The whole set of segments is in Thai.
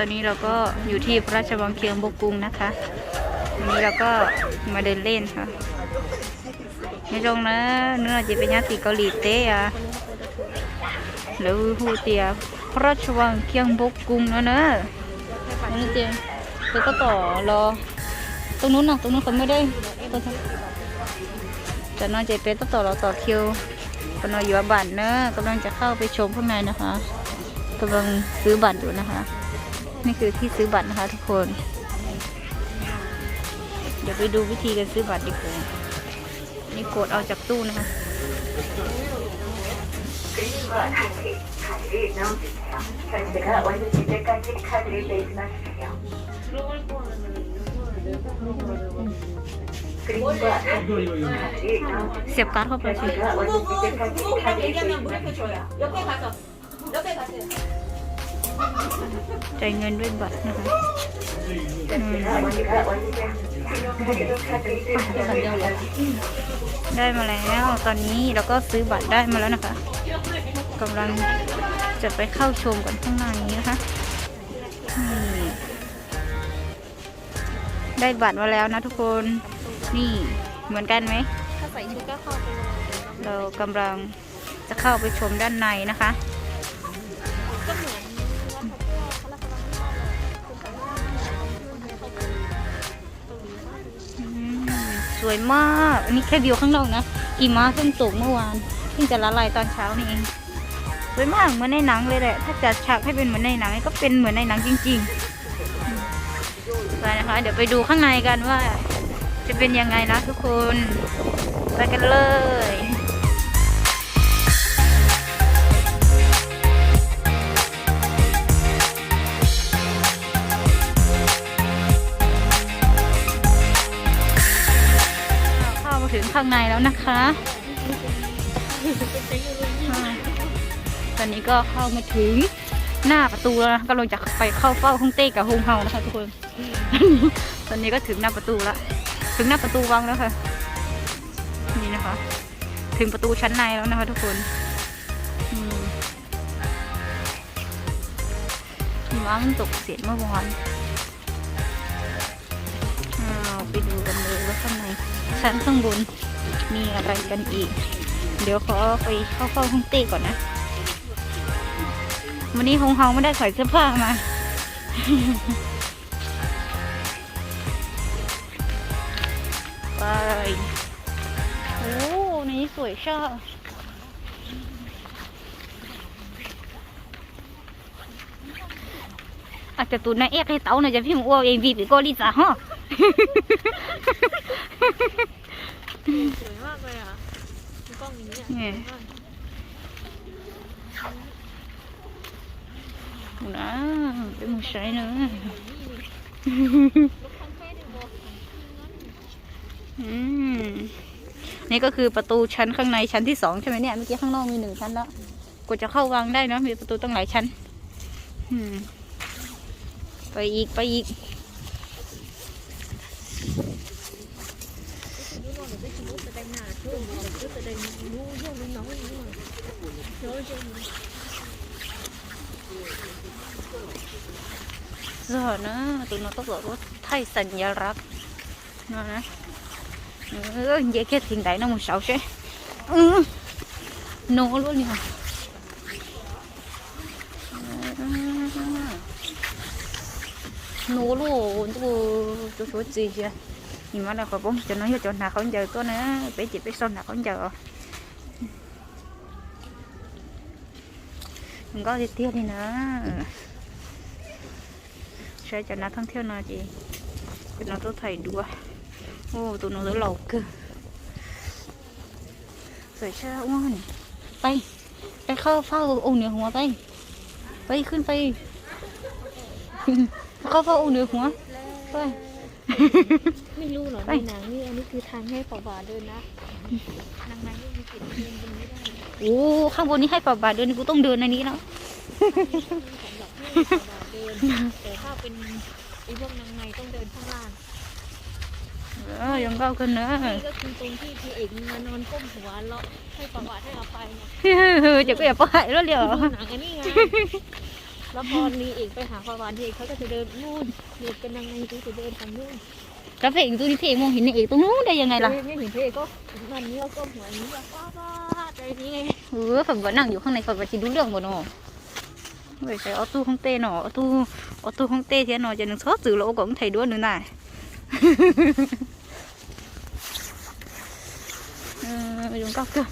ตอนนี้เราก็อยู่ที่พระราชวังเคียงบกกรุงนะคะวันนี้เราก็มาเดินเล่นค่ะไม่ตรงนะเนื้อจะเป็นยาติเกาหลีเต้อะหรือฮูเตียพระราชวังเคียงบกกรุงนะเนอะนั่เจงแล้วก็ต่อรอ ตรงนู้นน่ะตรงนู้นเขาไม่ได้ต่อจะนอนเจเป็นต้องต่อรอต่อคิวกำลังอยู่บัตรเนอะกำลังจะเข้าไปชมข้างในนะคะกำลังซื้อบัตรอยู่นะคะ นี่คือที่ซื้อบัตรนะคะทุกคน เดี๋ยวไปดูวิธีการซื้อบัตรดีกว่า นี่กดเอาจากตู้นะคะเสียบการ์ดเข้าไปสิ จ่ายเงินด้วยบัตรนะคะได้มาแล้วตอนนี้เราก็ซื้อบัตรได้มาแล้วนะคะกำลังจะไปเข้าชมกันข้างในนี้นะคะได้บัตรมาแล้วนะทุกคนนี่เหมือนกันไหมเรากำลังจะเข้าไปชมด้านในนะคะ วยมาก อันนี้แค่วิวข้างนอกนะหิมะเพิ่งตกเมื่อวานเพิ่งจะละลายตอนเช้านี่เองสวยมากเหมือนในหนังเลยแหละ ถ้าจัดฉากให้เป็นเหมือนในหนังก็เป็นเหมือนในหนังจริงๆไปนะคะ เดี๋ยวไปดูข้างในกันว่า จะเป็นยังไงนะทุกคน ไปกันเลย ข้างในแล้วนะคะตอนนี้ก็เข้ามาถึงหน้าประตูแล้วนะกำลังจะไปเข้าเฝ้าฮ่องเต้กับฮงเฮานะคะทุกคน ตอนนี้ก็ถึงหน้าประตูละถึงหน้าประตูวังแล้วค่ะ นี่นะคะ ถึงประตูชั้นในแล้วนะคะ ทุกคนมหิมะมันตกเสียเมื่อวานอ้าวไปดูกันเลยว่าข้างในชั้นข้างบน มีอะไรกันอีก เดี๋ยวขอไปเข้าเฝ้าห้องเต้ก่อนนะ วันนี้ฮงเฮาไม่ได้ใส่เสื้อผ้ามาไปโอ้ในนี้สวยชอบอาจจะตุนนายเอกให้เต้าหน่อยจะพิมพ์อ้วกเองบีบก็ลิซ่าฮะ สวยมากเลยอะมีกล้องอย่างนี้เนี่ยอะนะเป็นมุชัยเนอะอืมนี่ก็คือประตูชั้นข้างในชั้นที่สองใช่ไหมเนี่ยเมื่อกี้ข้างนอกมีหนึ่งชั้นแล้วกว่าจะเข้าวังได้เนอะมีประตูตั้งหลายชั้น อืม ไปอีกไปอีก giờ nó tụi nó tốc độ có thay sần giờ rắc nó nè ừ, vậy cái thiền đại nó một sáu sẽ ừ. nổ luôn nha nổ luôn tôi tôi số gì chưa nhưng mà là có bốn cho nó cho chỗ nào không giờ có nữa bé chị biết sao nào không giờ không có gì tiếc đi nữa ใช้จากนักท่องเที่ยวนาจีเป็นนักตัวไทยด้วยโอ้ตัวน้องตั วหลอกเกินสวยช่อ้วนไปไปเข้าเฝ้าองค์เหนือหัวไปไปขึ้นไปเข้าเฝ้าองค์เหนือหัวไปไม่รู้เหรอไปในหนังนี่อันนี้คือทางให้ฝ่าบาทเดินนะนางนางไม่มีสิทธิ์เดินบนนี้ได้โอ้ข้างบนนี้ให้ฝ่าบาทเดินกูต้องเดินในนี้แล้วสำหรับให้ฝ่าบาทเดินแต่ถ้าเป็นไอ้พวกนางในต้องเดินข้างล่างเออยังเก้าขึ้นเนอะนี่ก็คือตรงที่พี่เอกมานอนก้มหัวเลาะให้ฝ่าบาทให้เราไปเนี่ยจะก็อย่าไปแล้วเดี๋ยวดูหนังอันนี้ไง แล้วพอนีเอกไปหาความหวานนีเอกเขาก็จะเดินนู่นเด็กกันยังไงกูจะเดินทางนู่นแล้วพระเอกตัวนี้พระเอกมองเห็นนางเอกตรงนู้นได้ยังไงล่ะไม่เห็นพี่เอกก็มันนี้ก็หัวนี้แบบว้าบ้าใจนี้ไงเออผมก็นั่งอยู่ข้างในผมก็จะดูเรื่องบ่เนาะเว้ยใส่เอาตู้ห้องเต้เนาะเอาตู้เอาตู้ห้องเต้เทียเนาะจะนึงซอสื่อแล้วก็ thấy đứa nữa này เออ dùng cao cơ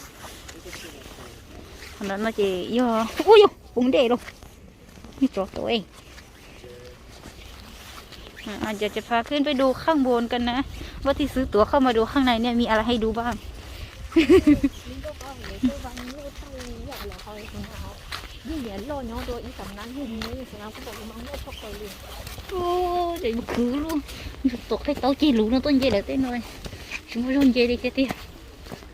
còn đó nó chỉ do ui dồi bụng đề luôn นี่ตัวตัวเองอะอาจจะจะพาขึ้นไปดูข้างบนกันนะ ว่าที่ซื้อตั๋วเข้ามาดูข้างในเนี่ยมีอะไรให้ดูบ้างนี่ก็ก็เหมือนตัววันนี้ก็ต้องอยากเหลือเขาเลยคุณเขายิ่งเหรียญโลน้องตัวอีสำนักยิ่งนี้สำนักก็บอกว่ามันไม่ชอบไปเรียน ô chạy một cứ luôn tục thấy tao chi lũ nó tôi dây được tới nơi chúng nó luôn dây đi cái tia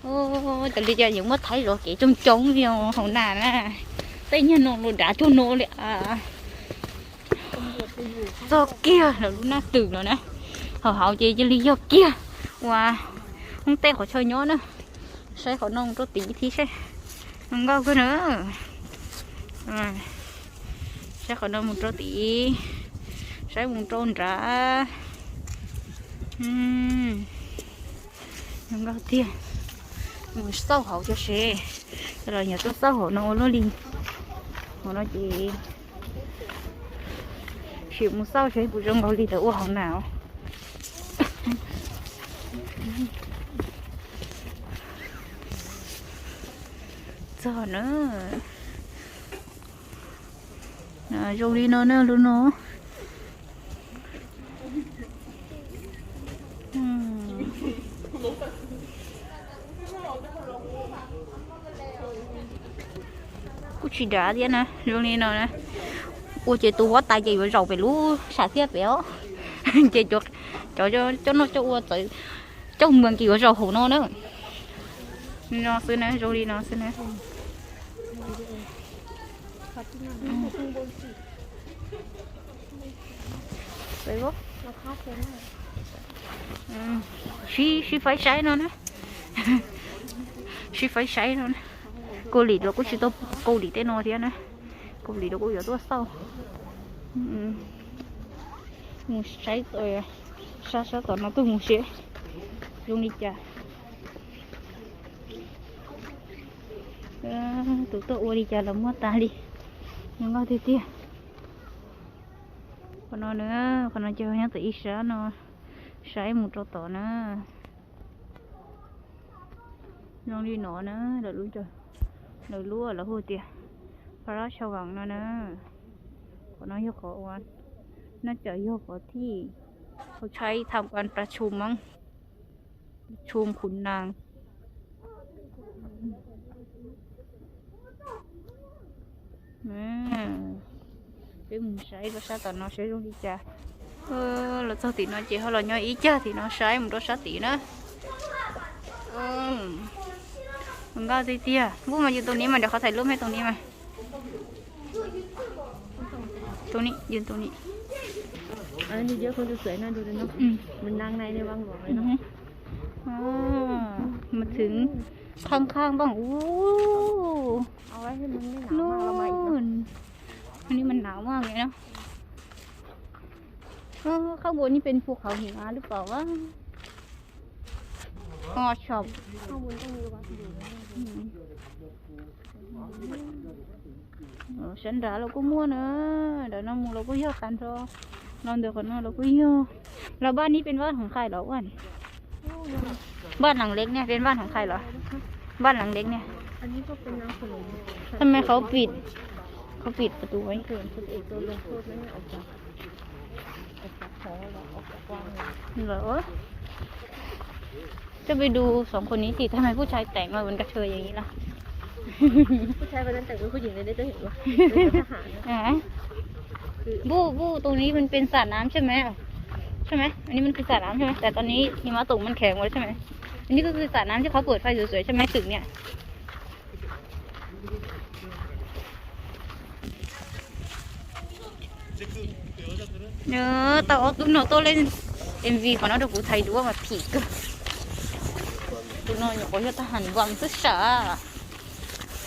ô tại bây giờ những mất thấy rồi kỹ trông trống nhiều hậu nàn à tay nhà nó nó đá cho nó lẹ. À, à do kia là lúc nào từ rồi nè họ họ chơi chơi lý do kia. Và không tay họ chơi nhớ nữa. Sẽ họ nông cho tí thì sẽ không có cái nữa. À. sẽ họ nông một cho tí. Sẽ một trôn ra. Uhm. không có tiền mình sâu hậu cho xe. Rồi nhà tôi sâu hậu nó nó liền họ nói chị. Chịu một sao chơi bụi trong bao đi tới hậu nào? Giờ nữa rồi đi nó nữa luôn nó chỉ đá đi nè, rồi đi nó nè. Ôi chị tôi quá tay chị phải rầu về lú xả thiết béo. chị cho cho cho cho nó cho ua tới trong mường chị có rầu hổ nó nữa. Nó xưa nè, rồi đi nó xưa nè. ครับที่นั่นข้างบนสิ Vậy bố. ราคาแพงมาก Ừ. She she phải sấy nó nè. she phải sấy nó nè. Cô lì nó cũng chỉ tôi cô lì tên nó thế nè. Cô lì nó cũng có tôi sau. Ừ. Một sấy rồi à. Sao sao tao nó tôi một xíu. Dùng đi chà. À, tụi tôi ua đi chà là mua ta đi. Nhưng mà thì tia. Còn nó nữa, còn nó chơi nhá tự ý sáng nó. ใช้หมูตัวต่อนะน้องดีหนอนะ เรารั่วแล้วหูเตียพระราชวังนะนะขอน้อยขอวันน่าจะโยกขอที่ เขาใช้ทำการประชุมมั้งประชุมขุนนางอืมเปมึงใช้ก็ใช้ตอนน้องใช้ตรงนี้จ้ะเออเราต้อตีน้อยเจ้าเราน้อยอีจ้าที่น้องใช้มึงกรองใช้ตีนะอืม ừ mình bao gì tia bố mà ยืนตรงนี้มาเดี๋ยวเขาถ่ายรูปให้ตรงนี้มาตรงนี้ยืนตรงนี้อันนี้เยอะคนจะสวยน่าดูเลยเนาะอืมมันนางในในวังหลวงเลยอืเนาะมอ่ามาถึงข้างๆบ้างอู้เอาไว้ให้มันไม่หนาวนู่มากเรามาอีกเนาะนอันนี้มันหนาวมากเลยเนาะเออข้างบนนี่เป็นภูเขาหิมะหรือเปล่าวะ อ๋อชอบข้างบนต้องมีวัดอยู่นะ Ờ, sẵn đã là cũng mua nữa để nó mua là cũng yêu khăn cho non được còn nó là cũng yêu แล้วบ้านนี้เป็นบ้านของใครเหรออ้วนบ้านหลังเล็กเนี่ยเป็นบ้านของใครเหรอ บ้านหลังเล็กเนี่ย อันนี้ก็เป็นน้ำขนมทำไมเขาปิด เขาปิดประตูไว้เกิดพลเอกโดนลงโทษไม่ให้ออกจากออกจากหอหรอออกจากกวังเหรอ จะไปดูสองคนนี้สิทำไมผู้ชายแต่งมาเหมือนกระเทยอย่างนี้ล่ะ ผู้ชายวันนั้นแต่งเป็นผู้หญิงเลยได้จะเห็นว่าเป็นทหารนะอ่าบู้บู้ตรงนี้มันเป็นสระน้ำใช่ไหมใช่ไหมอันนี้มันคือสระน้ำใช่ไหมแต่ตอนนี้หิมะตกมันแข็งหมดแล้วใช่ไหมอันนี้ก็คือสระน้ำที่เขาเปิดไฟสวยๆใช่ไหมตึกเนี่ยเนอะตาออกตุ้มโนโตเล่นเอ็มวีของน้องเด็กผู้ไทยดูว่ามาผีก คุณนอนอยู่บนยอทหารวังซึชา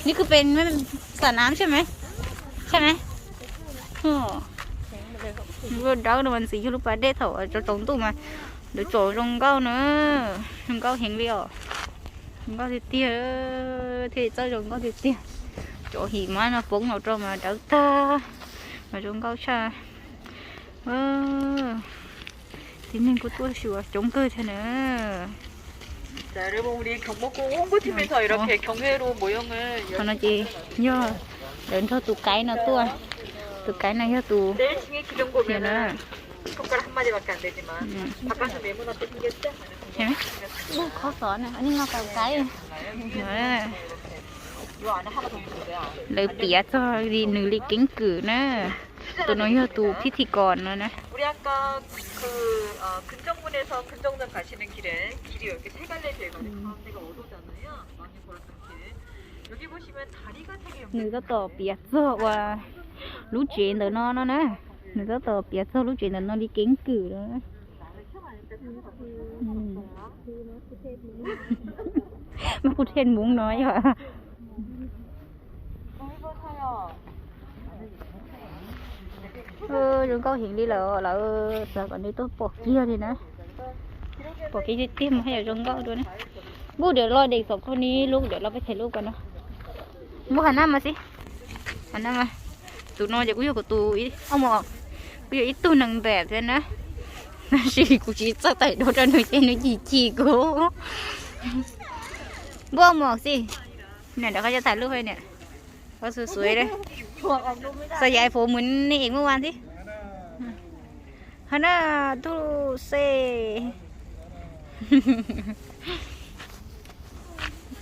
นี่คือเป็นไม่สระน้ำใช่ไหมใช่ไหมโอ้ก็ดาวมันสีชุลุปาเดถอจะตรงตู้มาเดี๋ยวโจลงเก้าเนอะลงเก้าเห็นเดียวลงเก้าทีเตี้ยที่เจ้าลงเก้าทีเตี้ยโจหิมะนะฝนเราจะมาดาวตามาลงเก้าชาเออที่นึ่ก็ตัวชัวจงเกิดเถนอะ 자, 여러분 우리 경복궁 홍보팀에서 이렇게 경회로 모형을 연-하나지 nhớ đến thôi tụ cái nó tua tụ cái này nhớ tụ 내일 중에 기름 보면은 손가락 한 마디밖에 안 되지만 음. 바깥에 메모나 또 생겼 죠? thế khó sợ nè anh nó cầu cái Đấy. 요 안에 하나 더 있는데 요. lời tía cho đi nữ lý kính cử nè tụi nó nhớ tụ phi thị còn nữa nè 우리 아까 그 어, 금정문에서 금정전 가시는 길에 길이 이렇게 세 갈래 되거든요. 가운데가 어도잖아요. 많이 걸었던 길. 여기 보시면 다리가 되게 연결. nữ có tờ bịa cho và lũ chuyện từ nó nó nè nữ có tờ bịa cho lũ chuyện từ nó đi kính cử đó ừ. mà cô thiên muốn nói hả ừ đừng có hiện đi lỡ lỡ sợ còn đi tôi bỏ kia thì Nữa bỏ kia đi tim hay là đừng có ด้วยนะบูเดี๋ยวรอเด็กสองคนนี้ลูกเดี๋ยวเราไปถ่ายรูปกันเนาะบูหันหน้ามาสิหันหน้ามาตูนอนจะกูอยู่กับตูอีเอาหมอกกูอยู่อีตูนางแบบด้วยนะน่าสิกูจีจะแต่โดนหน่อยเจนจีจีกูบูเอาหมอกสิเนี่ยเดี๋ยวเขาจะถ่ายรูปให้เนี่ยเขาสวยๆเลยถ่วงออกดูไม่ได้ใส่ยายผมเหมือนนี่เองเมื่อวานสิฮันน่าทูเซ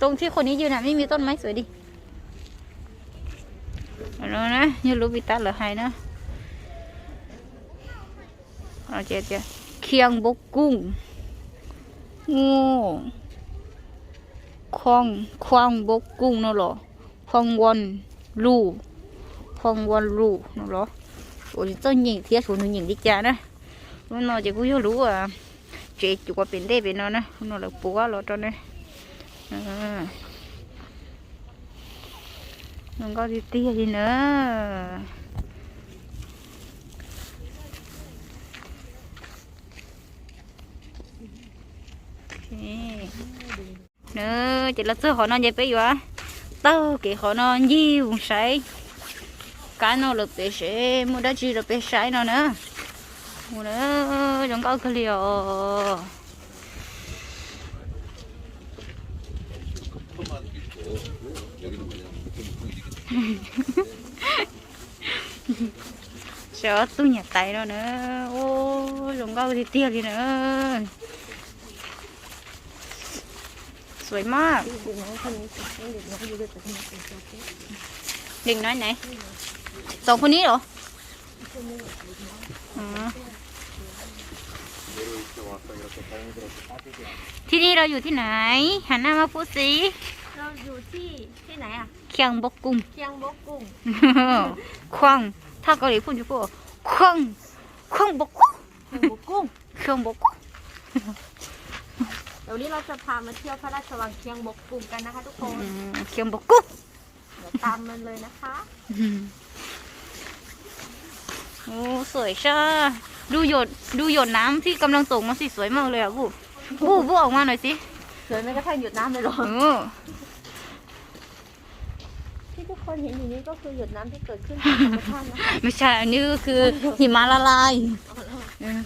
ตรงที่คนนี้ยืนน่ะ ไม่มีต้นไม้สวยดิเอาล้นะยังรู้วิตาเหรือไฮนะเอาเจ๊เจ๊เคียงบกกุ้งงูควงควงบกกุ้งนั่นหรอควางวันลู phong quan lù nó đó ủa tôi nhìn thì số nó nhìn đi cha đó nó nó chỉ có yếu lú à chế chú qua bên đây bên nó nè nó là búa lo cho nè à. nó có gì tia gì nữa. Nữa, chỉ là sơ họ nó dễ bây giờ tao kể họ nó nhiều sấy cái nó được bé sẽ mua đá chi được bé sấy nó nữa. Mua nữa chẳng có cái liều sợ tôi nhặt tay nó nữa ô chẳng có thì tiền gì nữa สวยมากเด็กน้อยคนนี้ ที่นี่เราอยู่ที่ไหน หันหน้ามาพูดสิเราอยู่ที่ที่ไหนอะเคียงบกกุงเคียงบกกุ้งควังถ้าเกาหลีพูดจะพูดควังควังบกกุงเคียงบกกุ้งเคียงบกกุงเดี๋ยวนี้เราจะพามาเที่ยวพระราชวังเคียงบกกุ้งกันนะคะทุกคนอืมเคียงบกกุงเดี๋ยวตามมันเลยนะคะอืม โอ้สวยช่าดูหยดดูหยดน้ำที่กำลังตกมาสิสวยมากเลยอะบูบูบูออกมาหน่อยสิสวยแม้กระทั่งหยดน้ำเลยเหรอเออที่ทุกคนเห็นอยู่นี้ก็คือหยดน้ำที่เกิดขึ้นจากธรรมชาตินะคะไม่ใช่อันนี้ก็คือหิมะละลายเออ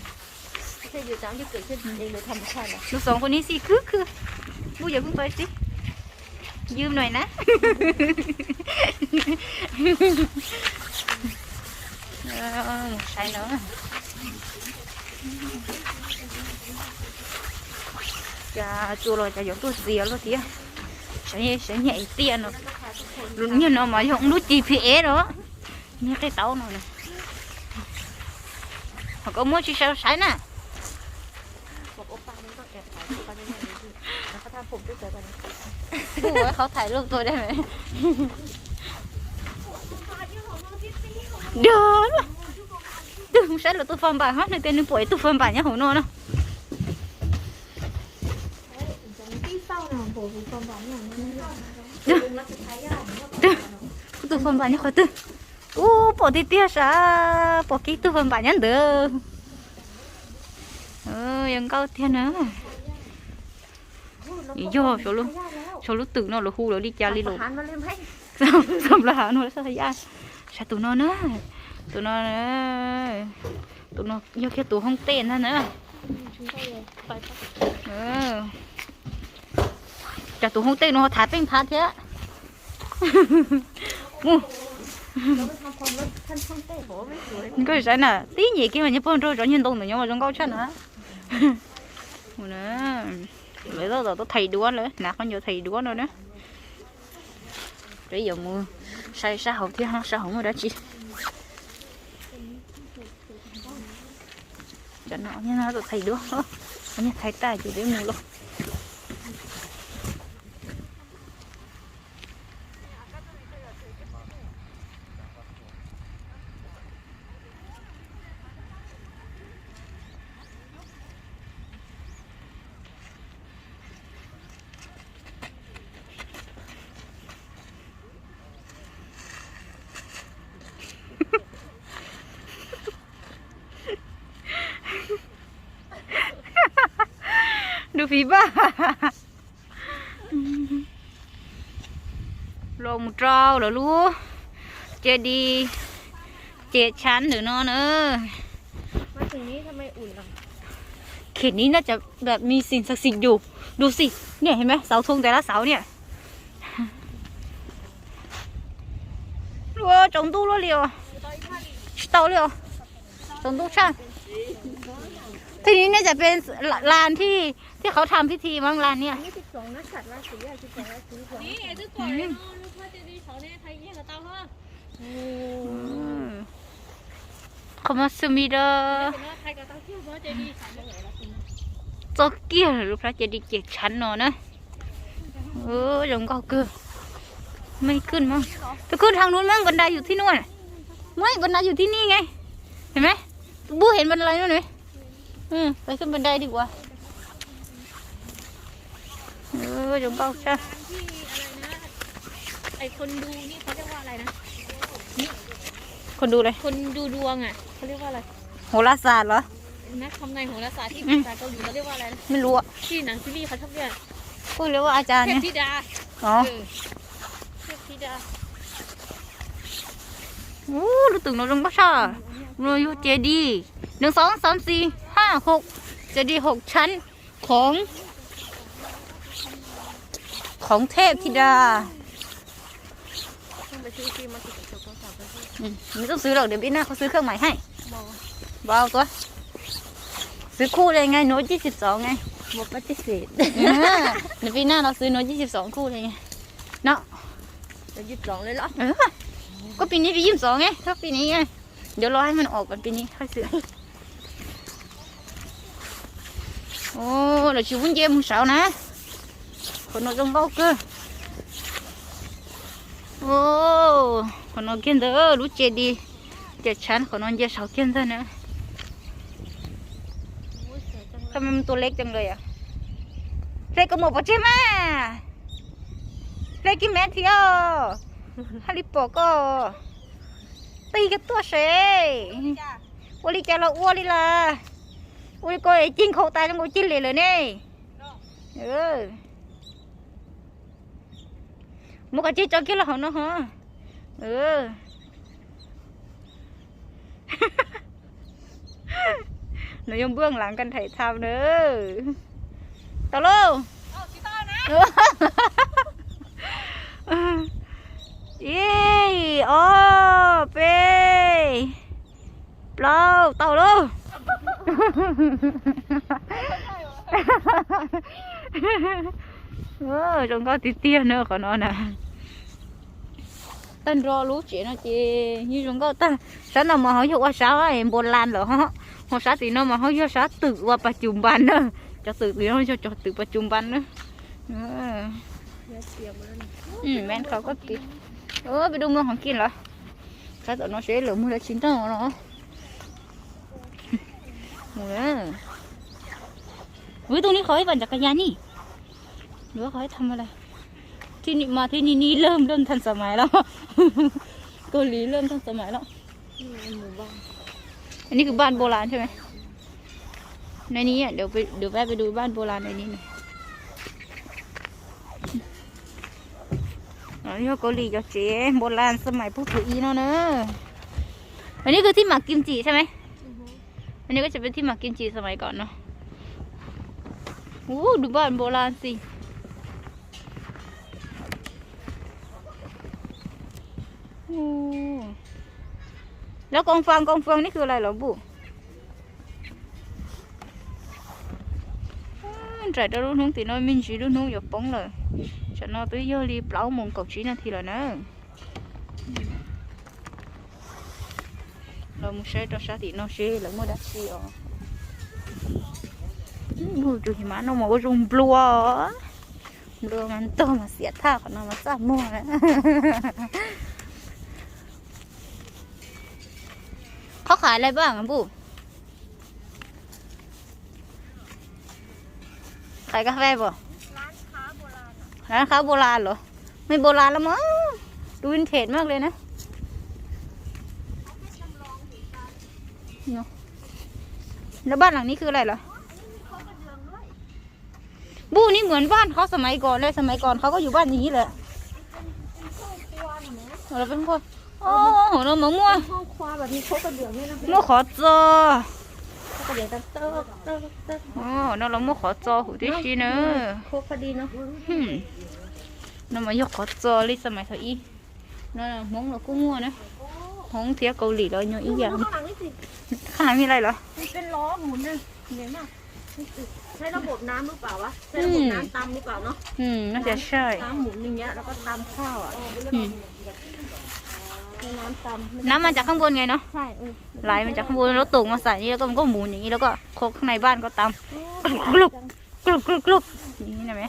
ไม่ใช่หยดน้ำที่เกิดขึ้นเองโดยธรรมชาตินะดูสองคนนี้สิคือคือบูอย่าเพิ่งไปสิยืมหน่อยนะ เออใช่เนาะจะจูrồiจะยกตัวเสียแล้วเสียใช้ใช้ใหญ่เตี้ยเนาะรุ่นนี้เนาะมา用รู้ GPS đó như cái tàu này nè họ có mua chi sao sải nè บอกโอป้านี่ก็แอบถ่ายโอป้านี่หน่อยดูสิแล้วก็ทำผมด้วยเจอกันนะ ผู้ว่าเขาถ่ายรูปตัวได้ไหม เดินว่ะตึงใช่หรือตัวฟอมบ่ายฮะในเต็นป่วยตัวฟอมบ่ายเนี่ยหัวนอนเนาะที่เศร้าหน่อยผมความหวานอย่างนั้นตึงตัวฟอมบ่ายเนี่ยคอยตึงอู้ปอ sao tụi nó nữa. Tụi nó nữa. Tụi nó do kia tụi không tiền ra nữa. Ừ. chả tụi không tiền nó thả bên phá thế cái gì nè tí gì kia mà như phong trôi, rõ nhìn đông nữa nhưng mà trong cao chân hả? Nữa. Lấy đó rồi tôi thầy đúa nữa. Nè con nhiều thầy đúa rồi nữa. Nè bây giờ mua sai sao hậu thì ha sao hậu mà đã chị cho nó như nó tôi thầy đuối đó như thầy ta chỉ để mua luôn ดูผีบ้า ลง เจ้าเหรอลูกเจดีย์เจ็ดชั้นหรือนอนเออมาถึงนี้ทำไมอุ่นล่ะเขตนี้น่าจะแบบมีสิ่งศักดิ์สิทธิ์อยู่ ดูสิ เนี่ยเห็นไหมเสาธงแต่ละเสาเนี่ยว้าจงตู้รถเร็วเตาเร็วจงตู้ช่างทีนี้เนี่ยจะเป็นลานที่ที่เขาทำพิธีมั้งลานเนี่ยนี่สิบสองนักขัดราศีอะสิบสองราศีของนี่ไอ้ตัวก่อน เลยเนาะลูกพ่อจะดีเขาเนี่ยไทยเยี่ยกับเตาเหรอเขามาสมิดาเนาะไทยกับเตาเที่ยวพ่อจะดีสามเลยละคุณจอกเกียร์หรือพระเจดีย์เจ็ดชั้นเนาะนะเออยังก็เกือไม่ขึ้นมั้งไปขึ้นทางนู้นมั้งบันไดอยู่ที่นู่นน่ะไม่บันไดอยู่ที่นี่ไง เห็นไหมบูเห็นบันไดนู่นไหมอืมไปขึ้นบันไดดีกว่าเออยังก็ใช่ที่อะ ไรนะไอ้คนดูนี่เขาเรียกว่าอะไรนะคนดูเลยคนดูดวงอะเขาเรียกว่าอะไรโหราศาสตร์เหรอนักทำนายโหราศาสตร์ที่อืมภาษาเกาหลีเขาเรียกว่าอะไรนะไม่รู้อะที่หนังซีรีส์เขาชอบเรียกพูดเรียกว่าอาจารย์เทพเนี่ยธิดาอ๋อเออเทพธิดาโอ้รู้ตึงเราลงบ้าชาเราอยู่เจดีย์หนึ่งสองสามสี่ห้าหกเจดีย์หกชั้นของ ของเทพธิดาต้องไป ซื้อครีมมาติดกับโทรศัพท์ไปซื้ออืมไม่ต้องซื้อหรอกเดี๋ยวปีหน้าเขาซื้อเครื่องใหม่ให้บอกเบเอาตัว ซื้อคู่เลยไงโน้ตยี่สิบสองไงบอกปฏิเสธเออเดี๋ยวปีหน้าเราซื้อโน้ตยี่สิบสองคู่เลยไงเนาะจะยึดสองเลยเหรอเออก็ปีนี้ปียี่สิบสองไงถ้าปีนี้ไงเดี๋ยวรอให้มันออกก่อนปีนี้ค่อยซื้อโอ้เดี๋ยวชิววุ่นเยี่ยมมึงสาวนะคนนอนจงเบ้าเกอ โอ้คนนอนเกินเด้อรู้เจดีเจ็ดชั้นคนนอนเยอะสาวเกินเด้อนะโอ้ยสวยจังเลยทำไมมันตัวเล็กจังเลยอะเล็กกว่าหมดปะใช่ไหมเล็กกี่เมตรเที่ยวฮัลลิปโปก็ตีกับตัวเสวอลิจาเราอ้วนเลยล่ะวอลิก็ไอ้จิ้งเขาตายจังกูจิ้นเลยเลยเนี่ยเออ มุกกะจิ้งจอกี้ละเหรอเนาะฮะเออหนู ờ, trông có tí tia nữa còn nó nè. Tân ro lú chuyện nó chị như chúng có ta sáng nào mà hỏi qua sáu em buồn lan rồi hả? Họ sáu thì nó mà hỏi vô sáu tự qua bà chùm bàn nữa cho tự thì nó cho cho tự bà chùm bàn nữa ờ. ừ men không có kịp ơ bị đông nó hoàng kia là cái tụi nó sẽ lửa mua là chín tao nó mua với tôi đi khỏi bàn chặt cái giá nhỉ ห้ปั่นจักรยานนี่หรือว่าเขาให้ทำอะไร ที่นี่มาที่นี่นี่เริ่มเริ่มทันสมัยแล้ว เกาหลีเริ่มทันสมัยแล้วนี่เป็นหมู่บ้านอันนี้คือบ้านโบราณใช่ไหมในนี้อะเดี๋ยวไปเดี๋ยวแวะไปดูบ้านโบราณในนี้หน่อยอันนี้เกาหลีจะเจ๊โบราณสมัยพวกถืออีเนาะเนอะอันนี้คือที่หมักกิมจิใช่ไหมอันนี้ก็จะเป็นที่หมักกิมจิสมัยก่อนเนาะโอ้ดูบ้านโบราณสิ โอ้ แล้วกองฟางกองฟางนี่คืออะไรเหรอบุ chạy ra luôn thì nói mình chỉ luôn không nhập bóng rồi cho nó tới giờ đi bảo mong cầu chỉ là thì là nữa rồi một xe cho sao thì nó xe là mua đắt xì ờ bùi chú mà nó mà có dùng blue blue mà to mà xịt tha còn nó mà sao mua nữa เขาขายอะไรบ้างอะปู่ขายกาแฟบ่ร้านค้าโบราณร้านค้าโบราณเหรอ ไม่โบราณแล้วมั้ง ดูวินเทจมากเลยนะเนอะแล้วบ้านหลังนี้คืออะไรเหรอบูนี่เหมือนบ้านเขาสมัยก่อนเลย สมัยก่อนเขาก็อยู่บ้านอย่างนี้แหละเราเป็นคน โอ้โหเราหมะม่วงห้องครัวแบบมีโคกกระเดื่องด้วยนะ mua khó cho โคกกระเดื่องตั้งเติร์กเติร์กเติร์ก Ồ, nó là mua khó cho hủ tí xí nữa โคกพอดีเนาะ hmm. nó mà yêu khó cho đi sao mày thấy y nó là món là cũng mua nữa món thía cầu lì đó nhỏ ý แล้ dạng วข้างหลังนี่สิ khả năng như này là มันเป็นล้อหมุนนะเห็นไหมนี่สิใช้ระบบน้ำหรือเปล่าวะใช้ระบบน้ำตำหรือเปล่าเนาะ ừ nó sẽ sai น้ำหมุนอย่างเงี้ยแล้วก็ตำข้าวอะ ừ. ใช้ น้ำตำน้ำมันจากข้างบนไงเนาะใช่เออไหลมาจากข้างบนแล้วตุ่งมาใส่นี่แล้วก็มันก็หมุนอย่างนี้แล้วก็โคกข้างในบ้านก็ตำกรุบกรุบกรุบกรุบอย่างนี้นะไหม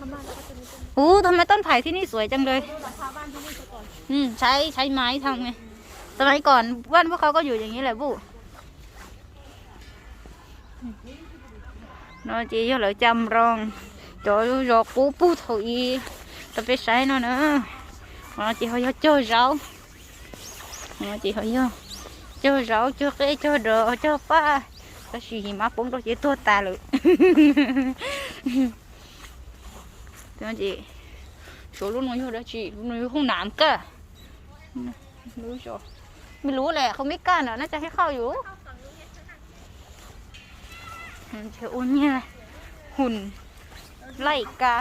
ทำบ้านแล้วก็จะมีต้นโอ้ทำไมต้นไผ่ที่นี่สวยจังเลยราคาบ้านที่นี่ซะก่อนอืมใช้ใช้ไม้ทำไงสมัยก่อนบ้านพวกเขาก็อยู่อย่างนี้แหละบุ nó chỉ cho lợi chăm rong cho giọt cú pu thổi tập phải sai nó nữa nó chỉ hơi cho rau nó chỉ hơi cho cho rau cho cái cho đồ cho pa cái gì mà cũng đâu chỉ tua ta rồi nó chỉ số lúc nó vô đó chị lúc nó vô không làm cơ รู้จไม่รู้แหละเขาไม่กล้าเนอะน่าจะให้เข้าอยู่มันเชอุ่นเนี่ยหุ่นไล่กา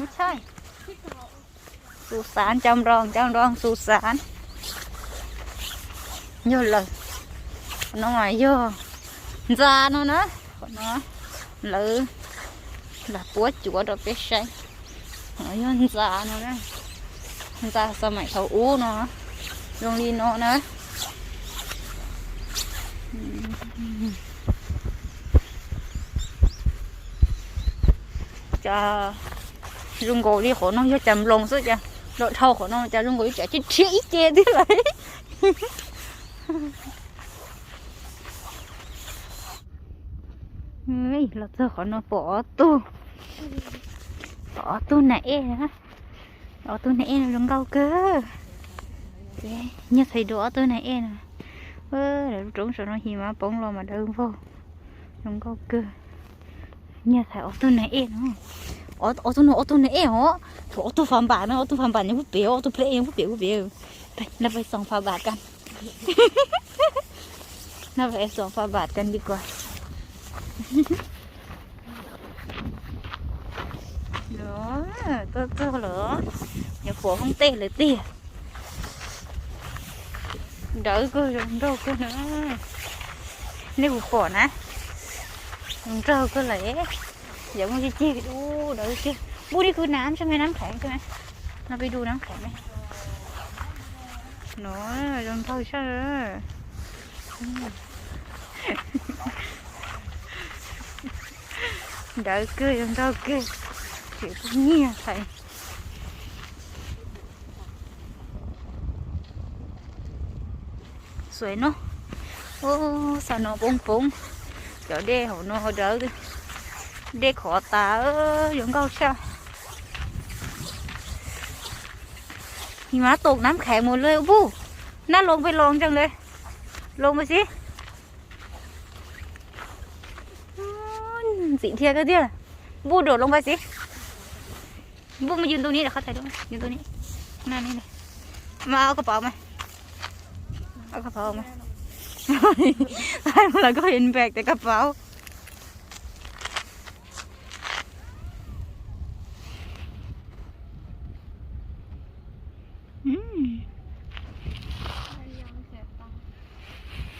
ไม่ใช่ สุสานจำลองจำลองสุสานเยอะเลยน้องหน่อยเยอะจา nó nữa nó lử là búa chúa rồi biết say nó nhân già nó nữa จากสมัยเขาอู้เนาะโรงเรียนเนาะนะ rung gỗ đi khổ nó cho chầm lồng suốt kìa. Đội thâu khổ nó cho dùng gỗ đi chạy chít trĩ chê thế đấy Ui, là giờ khổ nó bỏ tu. Bỏ tu nãy hả bỏ tu nãy nó rung gâu cơ. Nhớ thấy đỏ tu nãy nè. Ơ để trốn sợ nó hi mà bóng lo mà đơn vô. Rung gâu cơ. Nhớ thấy ở tu nãy nó อโอตุนโอตุนเอ๋อโอตุฟังบาเนาะโอตุฟังบาเนี่ยผู้เ어떤 어떤 애 요? 어떤 반반어งผู้เปี?ยวผู้เปียวไปส่องฟันบาทกันน่าไปส่องฟันบาทกันดีกว่าเหรอตัวตัวเหรออย่าหัวห้องเต้เลยเตีเดี๋ยวก็ลงเดาก็นะนี่กูขอนะลงเดาก็เลย เดี๋ยวมึงจะจี้ดูเดี๋ยวจี้บูนี่คือน้ำใช่ไหมน้ำแข็งใช่ไหมเราไปดูน้ำแข็งไหมหยยังเท่าเชื่อเดี๋ยวเกยังเท่าเกยเสียงเงนี้ใส่สวยเนาะโอ้สนอปงปงเดี๋ยวเด้หัวนอเด้อ nhiều thầy sưởi nó ô sao nó bung bung chỗ đê hổ nó đỡ đi đê khó tả giống câu sao หิมะตกน้ำแข็งหมดเลยอู้บูน่าลงไปลองจังเลย ลงไปสิสีเทียก็เดียวบูโดดลงไปสิบูมายืนตรงนี้เดี๋ยวเขาถ่ายรูปยืนตรงนี้หน้านี่เลยมาเอากระเป๋ามาเอากระเป๋ามาตายมาแล้วก็เห็นแบกแต่กระเป๋า อืม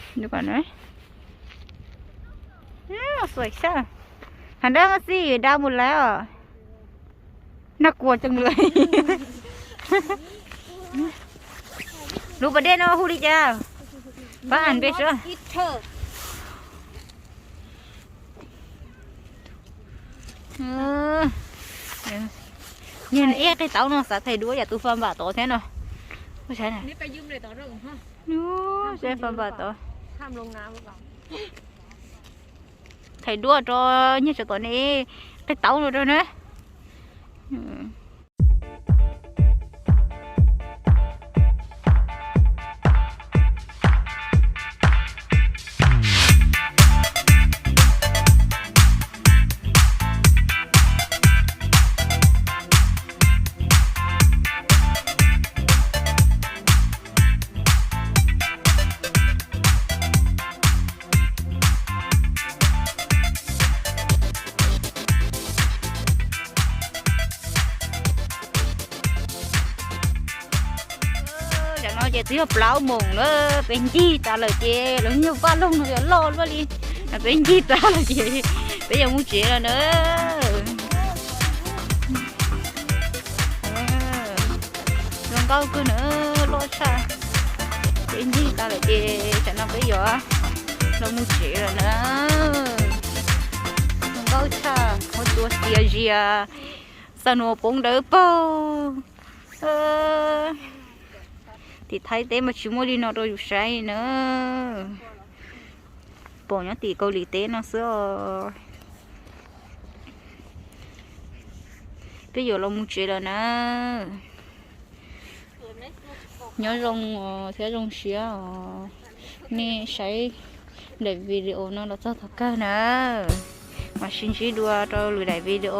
เดี๋ยวก่อนนะอืมสวยช่างหันด้านมาสิดาวหมดแล้วอะน่ากลัวจังเลยรู้ประเด็นว่าฮูริจ้าป้าอ่านไปเชื่ออิเธอเออ nhìn ép cái táo nó sẽ thấy đuôi giả tu phẩm bà tổ thế nào không ใช่ này นี่ไปยืมเลยต่อเรื่องฮะ nó sẽ phẩm bà tổ ข้ามลงน้ำหรือเปล่า thấy đua cho như cho con này cái táo rồi đó nữa ừ. อย่างน้อยเจะเที่ยวเปล่าหมงเลยเป็นยี่ตาเลยเจแล้วเนี่ยป้าลงเลยรอดว่าลีเป็นยี่ตาเลงน้ำหรือย่างมูเจแล้วเนอะลองเก้าก็เนอะรอดชาเป็น ยี่ตาเลยเจฉันเอาไปหยอเรามูเจแล้วเนอะลองเก้าชาเขาตัวเสียเจียสนุกปงเด้อเปล่าเออ thì thấy thế mà chúng mua đi nó rồi sai nữa. Bỏ nhá, tỷ câu lý tế nó sữa bây giờ là mua chuyện rồi nè. Nhớ rong ờ, thế rong xía à. nè sai để video nó là rất thật cả nè. Mà xin chỉ đua cho lùi đại video.